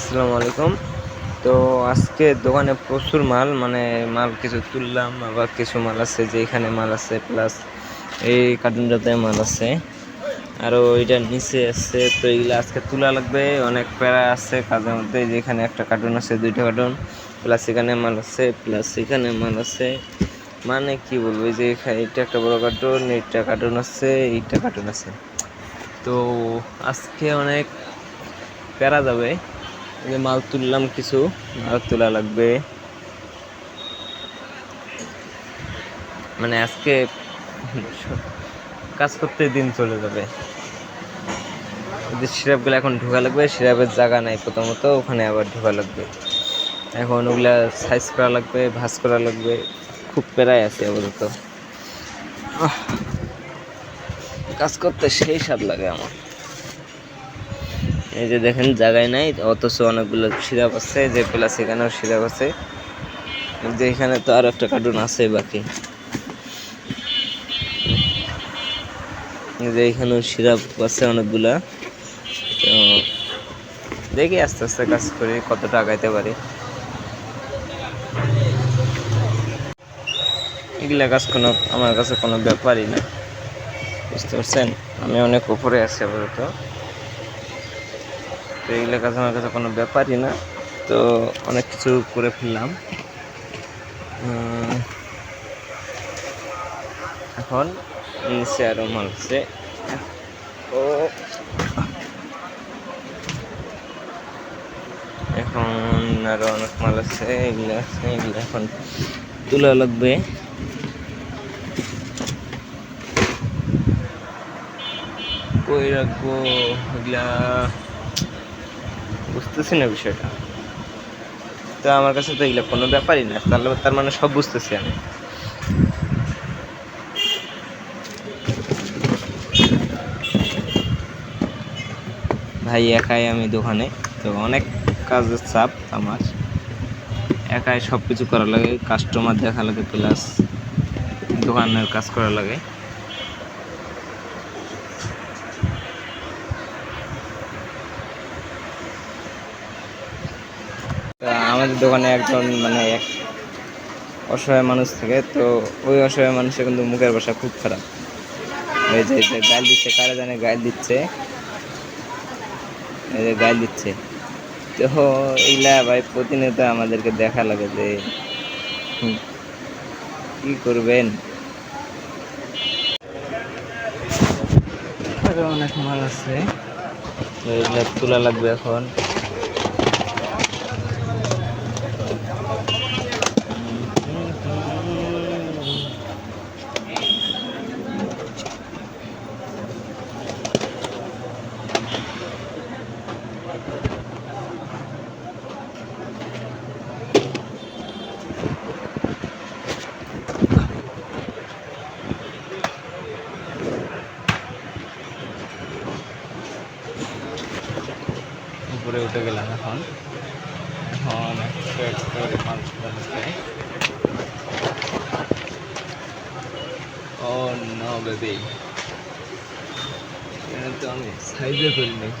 আসসালামু আলাইকুম। তো আজকে দোকানে প্রচুর মাল মানে মাল কিছু তুললাম, আবার কিছু মাল আছে যে এখানে মাল আছে প্লাস এই কার্টুনটাতে মাল আছে। আরও এটার নিচে আছে, তো এগুলো আজকে তোলা লাগবে। অনেক প্যারা আছে কাজের মধ্যে যেখানে একটা কার্টুন আছে, দুইটা কার্টুন প্লাস এখানে মাল আছে প্লাস এখানে মাল আছে। মানে কি বলব যে এখা- এটা একটা বড় কার্টুন এইটা কার্টুন আছে, এইটা কার্টুন আছে। তো আজকে অনেক প্যারা যাবে। যে মাল তুললাম কিছু, মাল তোলা লাগবে। মানে আজকে কাজ করতে দিন চলে যাবে। সিরাপগুলো এখন ঢোকা লাগবে, সিরাপের জায়গা নাই প্রথমত, ওখানে আবার ঢোকা লাগবে। এখন ওগুলা সাইজ করা লাগবে, ভাঁজ করা লাগবে, খুব প্যারায় আছে আপাতত। কাজ করতে সেই স্বাদ লাগে আমার। এই যে দেখেন, জায়গায় নাই, অথচ অনেকগুলো সিরাপ আছে, যে প্লাস এখানেও সিরাপ আছে। যে এখানে তো আর একটা কার্টুন আছে বাকি। যে এখানেও সিরাপ আছে অনেকগুলা। তো দেখি আস্তে আস্তে কাজ করি, কতটা আগাইতে পারি। এগুলা কাজ কোনো, আমার কাছে কোনো ব্যাপারই না। বুঝতে পারছেন? আমি অনেক উপরে আছি আপাতত। তো এইগুলো কাছে আমার কাছে কোনো ব্যাপারই না। তো অনেক কিছু করে ফেললাম। এখন নিচে আরও মাল আছে। ও। এখন আরও অনেক মাল আছে, এগুলো আছে, এগুলো এখন তোলা লাগবে। কই রাখব? এগুলা বুঝতেছি না বিষয়টা। তো আমার কাছে তো এগুলো কোনো ব্যাপারই না, তাহলে তার মানে সব বুঝতেছি আমি। ভাই একাই আমি দোকানে, তো অনেক কাজের চাপ আমার। একাই সব কিছু করা লাগে কাস্টমার দেখা লাগে প্লাস দোকানের কাজ করা লাগে তা আমাদের দোকানে একজন মানে এক অসহায় মানুষ থাকে তো ওই অসহায় মানুষের কিন্তু মুখের ভাষা খুব খারাপ। এই যে গাল দিচ্ছে কারা জানে গাল দিচ্ছে? এই যে গাল দিচ্ছে। তো এইগুলা ভাই প্রতিনিয়ত আমাদেরকে দেখা লাগে যে কি করবেন? অনেক মাল আছে। তো এগুলা তোলা লাগবে এখন। উপরে উঠে গেলাম এখন। এখন করে মাল তোলা লাগবে ও নো বেবি এটা আমি সাইজে করিনি। উফ,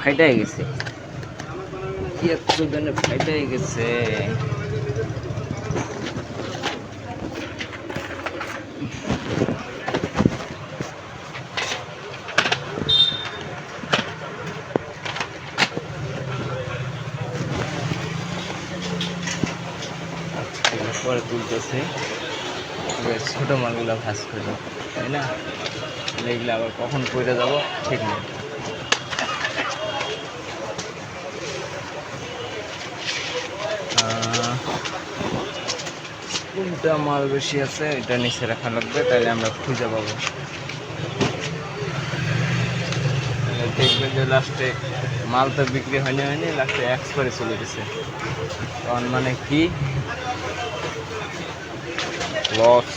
ফাইটাই গেছে। কি এত জনে ফাইটাই গেছে। পরে তুলতেছে। ছোটো মালগুলো ভাজ করব তাই না? এগুলো আবার কখন পড়ে যাব ঠিক নেই। কোনটা মাল বেশি আছে এটা নিচে রাখা লাগবে, তাহলে আমরা খুঁজে পাবো। দেখবেন যে লাস্টে মাল তো বিক্রি হয়নি হয়নি লাস্টে এক্সপায়ারি চলে গেছে। তখন মানে কি? লস